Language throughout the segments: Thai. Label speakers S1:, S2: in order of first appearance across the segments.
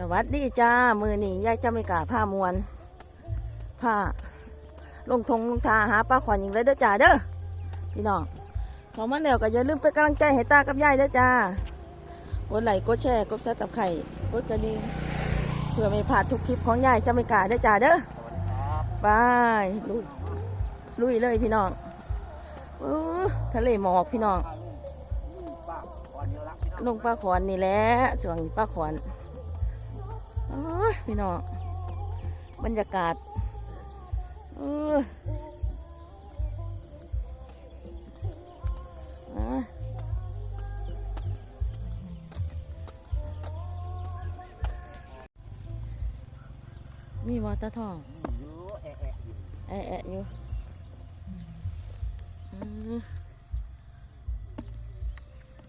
S1: สวัสดีจ้า มือนี่ยายจะไม่กล้าผ้ามวนผ้าลงทงลงทาหาปลาขวัญอีกเลยเด้อจ้าเด้อพี่น้องขอมาแล้วก็อย่าลืมเป็นกำลังใจให้ตากับยายเด้อจ้ากดไลค์กดแชร์กดซับสไครต์กดกระดิ่งเพื่อไม่พลาดทุกคลิปของยายจะไม่กล้าเด้อจ้าเด้อ
S2: บ
S1: ไปลุยลุยเลยพี่น้องอทะเลหมอกพี่น้อง
S2: ลูกป้าก่อนเดียวละพี่น้อง
S1: ลงปลาขอนนี่แหละส่วนปลาขอน พี่น้องบรรยากาศเออมีวอเตอร์ทอง
S2: แอะแอะอยู่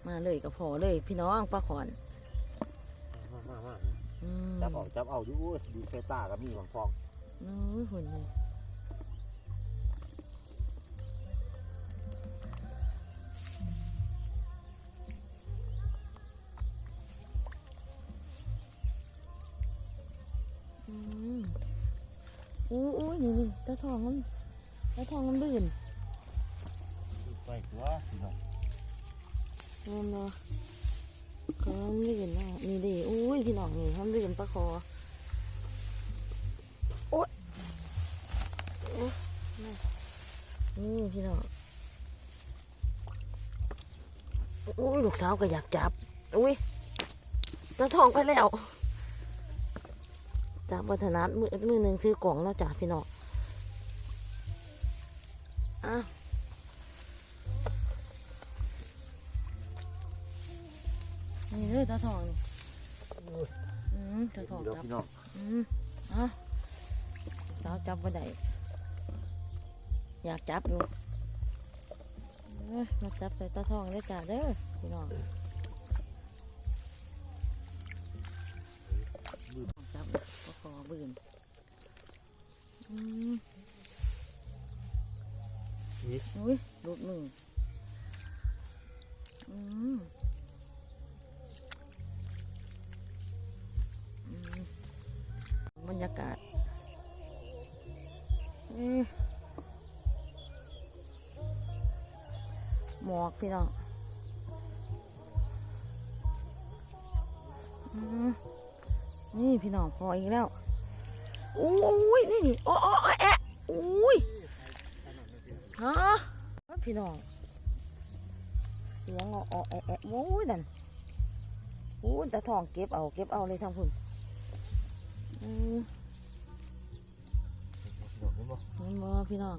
S1: มาเลยกับพอเลยพี่น้องปลาขอน
S2: จับเอาจับเอาอยู่ดูเซตากับมีบางฟอง
S1: โอ้ยหุ่นเลยอืมอู้อู้นี่นี่ตาทองมันตาทองมันลื่น
S2: ไปตัวพี่น้อง
S1: นั่นเนาะก็ มันลื่นนะนี่ดิอุ้ยพี่น้องนี่มันลื่นปลาคอโอ๊ยโอ๊ยนี่พี่น้องอุ้ยลูกสาวก็อยากจับอุ้ยตาทองไปแล้วจับวัฒนัดมือมือหนึ่งถือกล่องแล้วจ้ะพี่น้องอะ นี่เลยตาทองนี่อืมตาทอง
S2: เดี๋ยว
S1: จับ
S2: พี่น้อง
S1: อืมเอะสาวจับบ่ได้อยากจับอยู่เอ้ยมาจับใส่ตาทองได้อจ้าเด้อพี่น้องจับก็ขอบืนอืม
S2: นี่
S1: อุ้ยหลุดมืออื หมอกพี่น้องนี่พี่น้องพออีกแล้วโอ้ยนี่นี่โอ้โอ้แอะโอ้ยฮะพี่น้องเสียงออแอะแอะโอ้ยนั่นโอ้ยแต่ทองเก็บเอาเก็บเอาเลยทางพุ่นอืม
S2: พี่น้องเห็น
S1: ห็นบ่พี่น้อง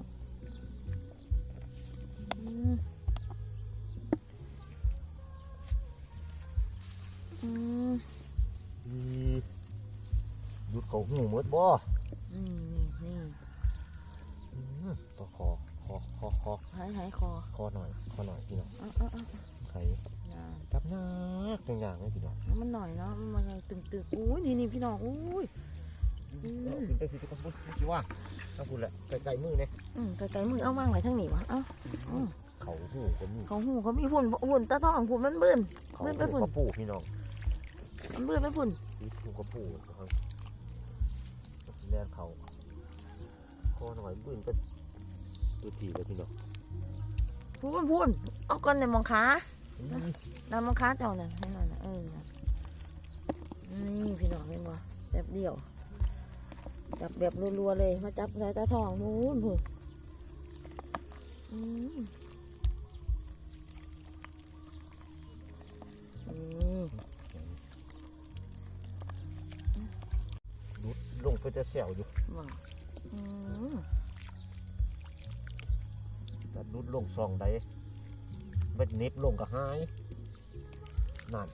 S1: อืม
S2: เขาหูหมดบ่
S1: อืมนี่นี่
S2: อืมตัวคอคอคอคอ
S1: หายหายคอ
S2: คอหน่อยคอหน่อยพี่น้อง
S1: เอะอะอะ
S2: ไข่
S1: อะ
S2: จับหนักจังอย่างไหมพี่น้อง
S1: มันหน่อยเนาะ มันยังตึงตึงๆอุ้ยนี่นี่พี่น้อง อุ้ย อืม
S2: เอาขึ้นไปพี่ก็พูดคิดว่าถ้าพูดแหละไกลๆมือเนี่ย
S1: อืมไกลๆมือเอาวางไว้ทางนี้วะเอ้าอืม
S2: เขาหูก็มี
S1: เขาหูเขามีฝุ่นฝุ่นตาทองฝุ่นมันเบื่น
S2: เขา
S1: ไม่
S2: หู
S1: ไปฝุ่น
S2: กระปูพี่น้อง
S1: มันเบื่นไปฝุ่น
S2: นี่หูกระปูนะครับ แล่นเขาคอหน่อยบื้นก็ตัวทีเลยพี่น้อง
S1: ฝุ่นฝุ่นเอาก่อนในมองขาน้ำมองขาเจ้านั่นให้หน่อยนะเออนี่พี่น้องเห็นบ่แบบเดียวจับแบบรัวๆเลย มาจับสายตาทองนู้นพุ่นอืม
S2: ลุดลงไปจะแซวอยู่
S1: บ่อืม
S2: แต่ลุดลงซองใดเม็ดเน็บลงก็หายนั่น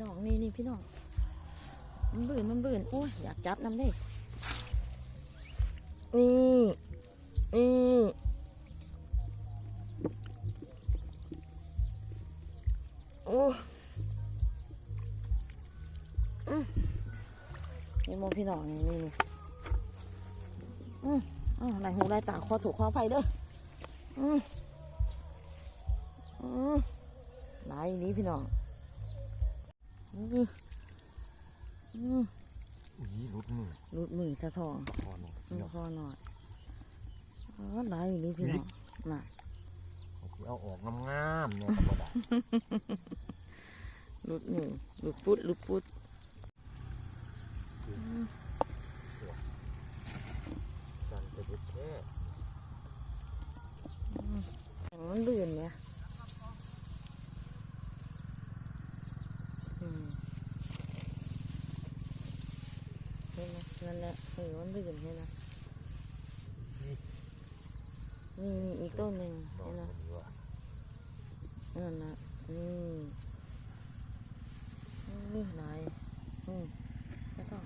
S1: น้องนี่นี่พี่น้อง มันเบื่นมันเบื่นโอ้ยอยากจับน้ำเด้นี่นี่ นี่โมพี่น้องนี่นี่นี่อืมอ่าไหลหูไหลตาคอถูกคอไฟเด้ออืมอืมไหลนี้พี่น้องอืออือ
S2: อีรุดมือ
S1: หลุดมือตาทอง
S2: คอหน่อย
S1: อือ
S2: เนาะ
S1: พอหน่อยอ๋อหลายอย่างนี้พี่น้องน่ะ
S2: เอาออกงามๆเนี่ยก็บ่ได้
S1: หลุดมือหลุดปุ๊ดหลุดปุ๊ดอือ
S2: กันจะยึดแค่
S1: อย่าง มันลื่นเนี่ยอืมเห็นไหมนั่นแหละเออมันลื่นเห็นไหมนี่นี่อีกต้นหนึ่ง
S2: ดอก
S1: เห็นไหม
S2: มันนี้ว่า
S1: นั่นนะนี่นี่หลายอืมแล้วก็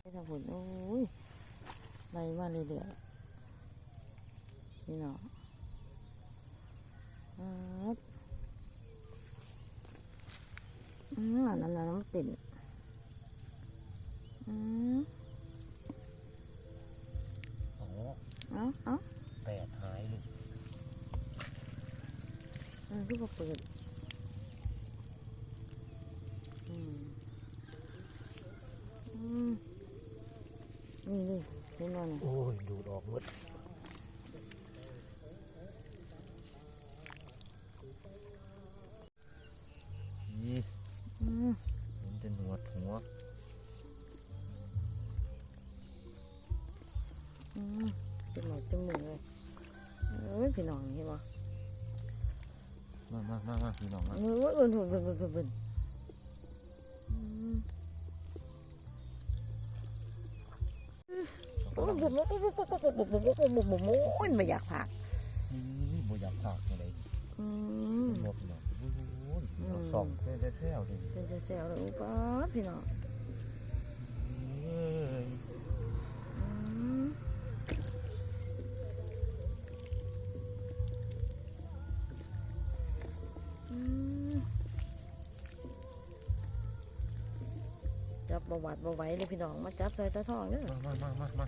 S1: ไป ทำผลโอ้ยไหลมาเรื่อยๆนี่เนาะครับอืมอันนั้นน่ะน้ำติ่นอืม
S2: โอ้
S1: เอาเอา
S2: แตกหายเลย
S1: อันที่เขาเปิด เป็นหมอจมูกเลยเอ้ยพี่น้องเห็นป่
S2: มามามามาพี่น้องมา
S1: เอ้ยเบิ่นเบิ่นเบิ่นเบิ่นเบิ่นเบิ่นอืมโอ้ยบ่บ่บ่บ่บ่บ่บ่บ่บ่บ่บ่โอ้ยไม่อยากพัก
S2: นี่บ่อยากพากอะไร
S1: อืม
S2: หมดเนาะโอ้ยเราส่องแท้ๆแท้ๆเลย
S1: เป็นจะแซวเลยอุปาดพี่น้อง
S2: เอ้ย
S1: จับประวัติบาไหว้เลยพี่น้องมาจับใส่ตาทองเด้อ
S2: มามามามามา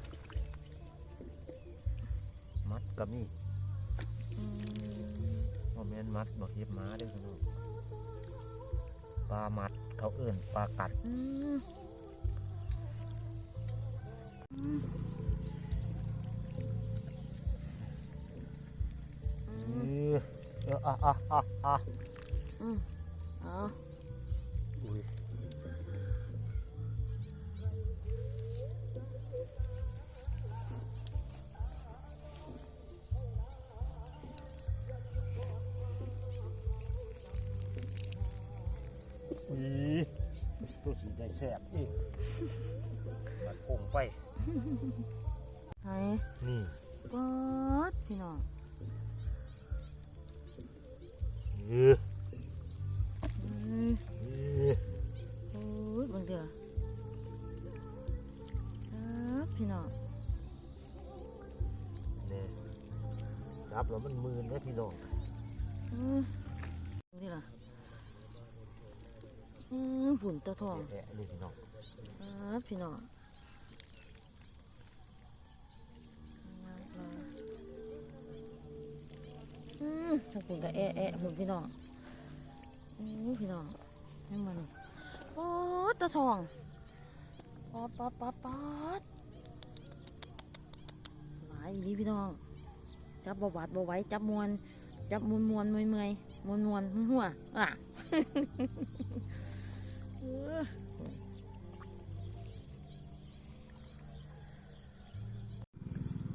S2: มัดกับนี่
S1: อืม
S2: บ่แม่นมัดบ่เฮ็บม้าเด้อพี่น้องปลามัดเขาเอิ้นปลากัด
S1: อืมอืมอื
S2: เอ
S1: ม
S2: อเอออะอะอะอะ
S1: อืมเอา
S2: อุ้ สีได้แซ่บอีกมาคงไป
S1: ไหน
S2: นี่
S1: ปอดพี่น้อง
S2: เออ
S1: อืม
S2: เออ
S1: โอ้ยเบางเดือครับพี่น้อง
S2: เนี่ยรับแล้วมันมืนนะพี่น้อง
S1: อืมนี่ล่ะอืม ผุ่นตะทอง
S2: แอะนี่พี่น้อง
S1: ครับพี่น้องอืมผุ่นกะแอะแอะผุ่นพี่น้องอืมพี่น้องนี่มันโอ้ตะทองป๊อดป๊อดป๊อดป๊อหลายอีพี่น้อง จับบหวัดบไหว้จับมวน จับมวนมวนเมอยเมยมวนมวนหัวอะ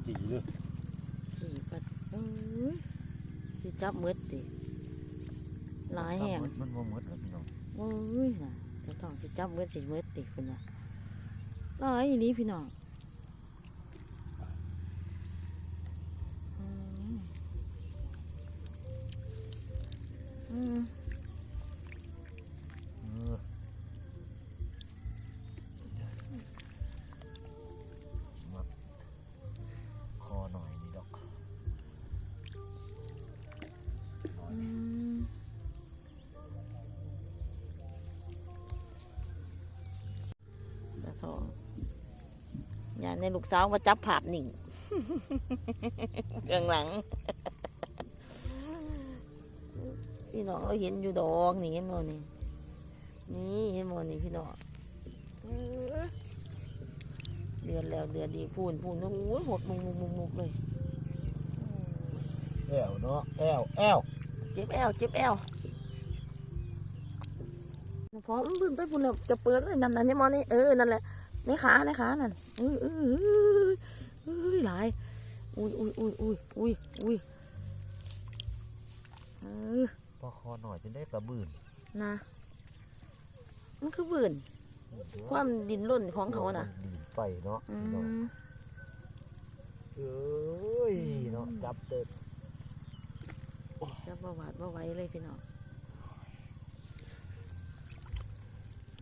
S2: จีเลย
S1: สี่ปัดเอ้ยสิจับมืดดิหลายแห่ง
S2: มันบ่หมดแล้วพี่น้อง
S1: โอ้ยน่ะจะต้องสิจับมืดสิมืดดิคุณน่ะหลายอีนี้พี่น้องอืม ตาทองอย่าในลูกสาวว่าจับภาพนิ่งเบื้องหลังพี่น้องเราเห็นอยู่ดอกนี่เห็นบ่นี่นี่เห็นบ่นี่พี่น้องเออเดือนแล้วเดือนดีพูนพูนโอ้ยหดมุกมุกมุกมุกเลย
S2: แอวเนาะแอวแอว
S1: เจ็บแอวเจ็บแอวพออื้อขึ้นไปพูนแล้วจะเปิดเลยนั่นนั่นนี่มอนี่เออนั่นแหละ ในขาในขานั่นเออเออเออเออหลายอุ้ยอุ้ยอุ้ยอุ้ยอุ้ยอุ้ยเออ
S2: พอคอหน่อยจะได้ปลาบืน
S1: นะมันคือบื่นความดินร่นของเขาน่ะ
S2: ดีไปเนาะ
S1: อื
S2: พี่น้อง
S1: ม
S2: เอ้ยเนาะจับเด็ด
S1: จะบ่หวาดบ่ไหวเลยพี่น้อง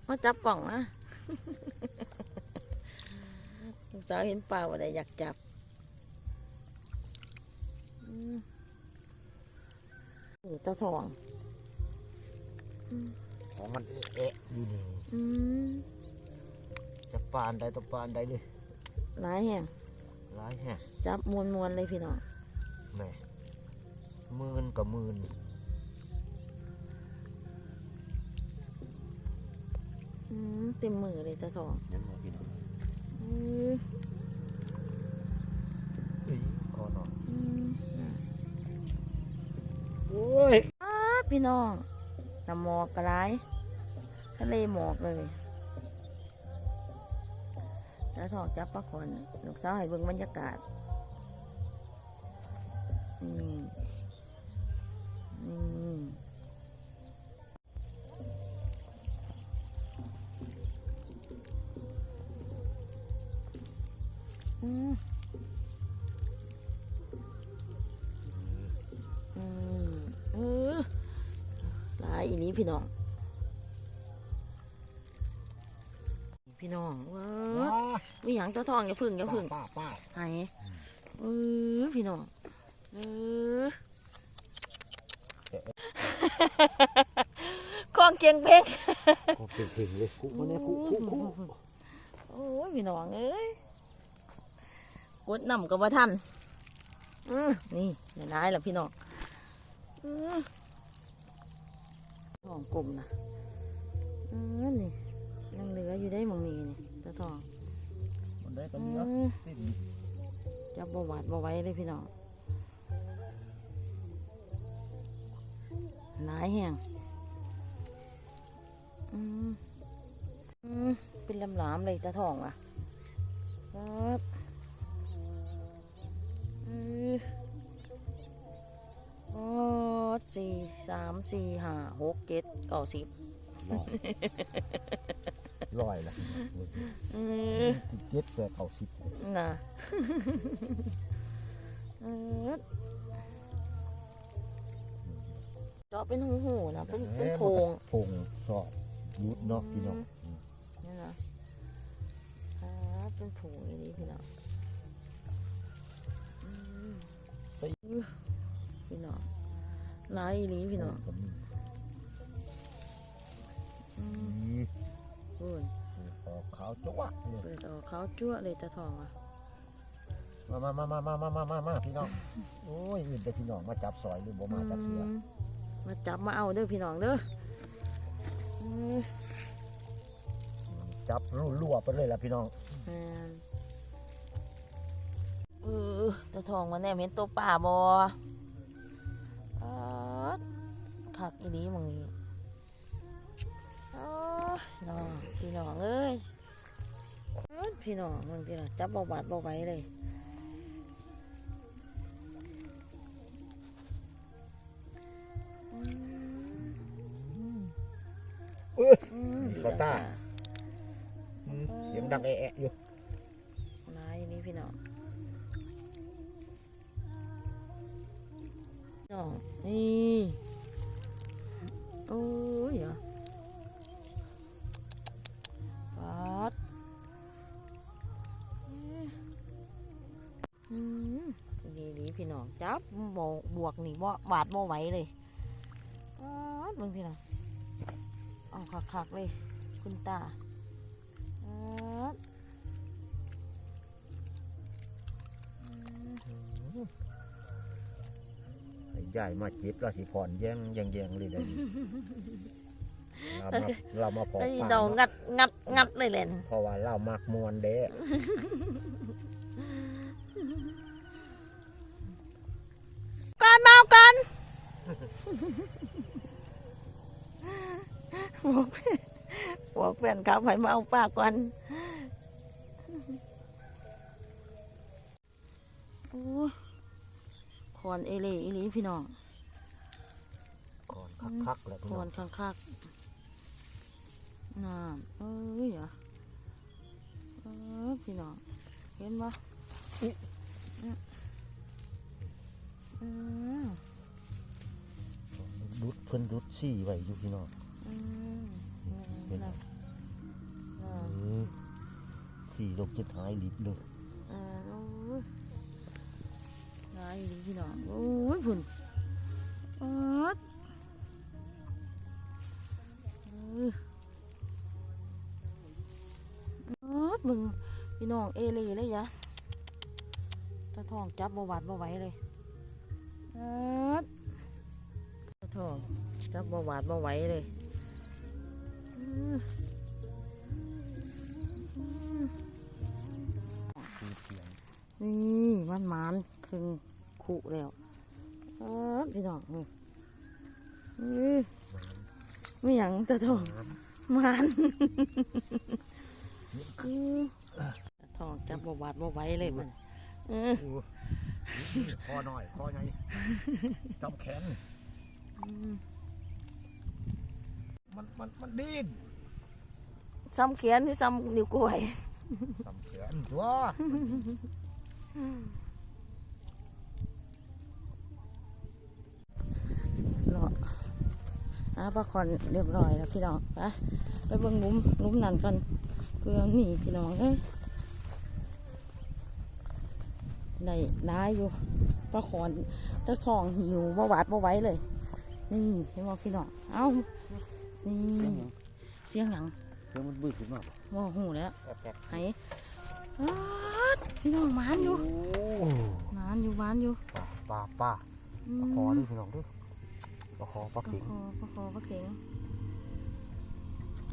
S1: มาจับกล่องนะ ลูกสาวเห็นเปล่าว่าได้อยากจับอืมนี่ตาทอง
S2: ของมันเอะๆอยู่นี่
S1: อืม
S2: จะปานใดต่อปานใดเลย
S1: หลายแห่ง
S2: ร้ายแฮะ
S1: จับมวนมวนๆเลยพี่น้อง
S2: แหม่หมื่นกับหมื่น
S1: อืมเต็มมือเลยตาทอง
S2: ยังไงพี่น้อง
S1: อืม
S2: เอ้ยคอหน่อย
S1: อืมน่ะ
S2: โอ้ย
S1: พี่น้องน้ำหมอกกระไรทะเลหมอกเลยตาทองจับปลาขอนลูกสาวให้เบิ่งบรรยากาศนี่ ลายอีนี้พี่น้อง พี่น้องว้า
S2: ว้าว
S1: มีหยังตาทองอย่าพึ่งอย่าพึ่ง
S2: ป้าป้า
S1: ไหนเออพี่น้องเออคลองเกียงเพ่ง
S2: โอ้เพ่งๆเลยคุกมาเนี่ยคุกคุกคุก
S1: โอ้ยพี่น้องเอ้ย กดน้ำกับว่าท่านอือนี่เดี๋ยวได้แล้วพี่น้องอือทองกลมนะอือนี่ยังเหลืออยู่ได้หมองนี้นี่ตาทอง
S2: มันได้กัน
S1: อื
S2: เนาะ
S1: อ
S2: ติด
S1: จับบ่หวาดบ่ไหว้เลยพี่น้องหลายแห่งอืมอืมเป็นลำหลามเลยตาทองอะครับ สี่สามสี่ห้าหกเจ็ดเก้าสิบ
S2: ลอยละ
S1: อือ
S2: เจ็ดแปดเก้าสิบ
S1: น่ะอือเจาะเป็นหูหูๆนะเป็นเป็นโพรง
S2: โพงชอบยุดเนาะพี่น้อง
S1: นี่นะอ่าเป็นผงอย่างนี้พี่น้องอืมอื้อพี่น้อง ลายอีหลีพี่น้อง
S2: ก็มี
S1: อืม
S2: นี่
S1: เบิ่น
S2: ออกขาวจั๊วะเลย
S1: เปิดออกขาวจั่วเลยตาทองอะ
S2: มามามามามามามามาพี่น้องโอ้ยอื่นแต่พี่น้องมาจับซอยหรือบ่มาจับเถื่อ
S1: มมาจับมาเอาเด้อพี่น้องเด้ออืม
S2: จับรั่วๆไปเลยล่ะพี่น้อง
S1: แม่นเออตาทองมาแน่เห็นตัวป่าบอออด คักอีหลีหมึงนี้อ๋อน้องพี่น้องเอ้ยอ๊อดพี่น้องมึงที่น่ะจับเบาบาดเบาไหว้เลยอืม
S2: เอ้ย
S1: อืม
S2: ขอตาเสียงดังแอะๆอยู่
S1: พี่น้องจับบวกบวกนี่บ่บาดบ่ไหวเลยปัดเบิ่งพี่น้องเอาคักๆเลย คุณตาปัดอื
S2: ให้ยายมาจิบเราสิพรแย่งแย่งแย่งเลยเดี๋ยวนี้เรามาเรามาพอ
S1: ไอ้
S2: ปาก
S1: ดอกงัดงัดงัดเลยแหละ
S2: เพราะว่าเรามักมวนเด้
S1: กันเมากันบอกเพื่อนบอกเพื่อนครับให้มาเอาป้าก่อนโอ้ยคอนเอเล่อีหลีพี่น้อง
S2: ก่อนคักๆแหละ
S1: ค
S2: พี่น้
S1: อ
S2: อนง
S1: คักคักๆน้ำเอ้ยเหรอเออพี่น้องเห็นปะเออ
S2: ดุดเพิ่นดุดซี่ไว้อยู่พี่น้อง
S1: อืม
S2: เห็นไหม
S1: เอ
S2: เอ
S1: อ
S2: อสี่ลงจุดท้ายลิบเลย
S1: เออโอ้ยนายดีพี่น้องโอ้ยพุ่นเออเออเออมึงพี่น้องเอเลยเลยยะตาทองจับบ่หวาดบ่ไหวเลย เออตาทองจับบ่หวาดบ่ไหวเลยเอออืม
S2: คือเสียง
S1: นี่มันหมานครึ่งขุแล้วเออพี่น้องนี่นี่ไม่หยังตะทองหมานอือตะทองจับบ่หวาดบ่ไหวเลยมันเออ
S2: คอหน่อยคอใหญ่จำแขน
S1: อืม
S2: มันมันมันดิ้น
S1: ซ้ำเขียนที่ซ้ำนิ้วก้อย
S2: จำแขนตัว
S1: เนาะอาปลาคอนเรียบร้อยแล้วพี่น้องไปไปเบิ่งหลุมหลุมนั่นกันเพื่อมีพี่น้องเอ้ย ได้ร้ายอยู่ปลาคอนตะทองหิวบ่หวาดบ่ไหวเลย นี่เห็นบ่พี่น้องเอ้านี่เสียงหยัง
S2: เดี๋ยวมันบึ้ดขึ้นมา
S1: บ่หูแล้ว
S2: แป๊บ
S1: ไหอ๊าดพี่น้องหมานอยู่
S2: โอ้
S1: หมานอยู่หมานอยู่
S2: ป้าป้าป้า
S1: อื
S2: ป
S1: ม
S2: ลาคอด้วยพี่น้องด้วยปลาคอปลา
S1: ปลา
S2: เข็ง
S1: คอปลาคอปลาเข็ง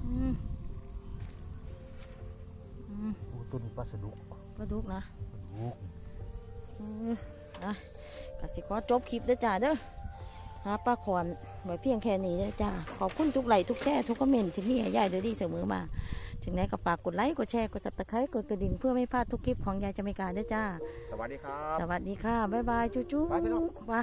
S1: อืมอืม
S2: โอ้ตัวนี้ปลาสะดุก
S1: ปลาดุกนะ
S2: ปลาดุก
S1: เอออะกสิขอจบคลิปเด้อจ้าเด้อหาป้าขอนไว้เพียงแค่นี้เด้อจ้า ขอบคุณทุกไลค์ทุกแชร์ทุกคอมเมนต์ที่มีให้ยายเดอดีเสมอมา ถึงไหนก็ฝากกดไลค์กดแชร์กดซับสไครต์กดกระดิ่งเพื่อไม่พลาดทุกคลิปของยายจามิกาเด้อจ้า
S2: สวัสดีครับ
S1: สวัสดีค่ะ บ๊ายบายจูจู
S2: ไปพี่น้อง
S1: ไป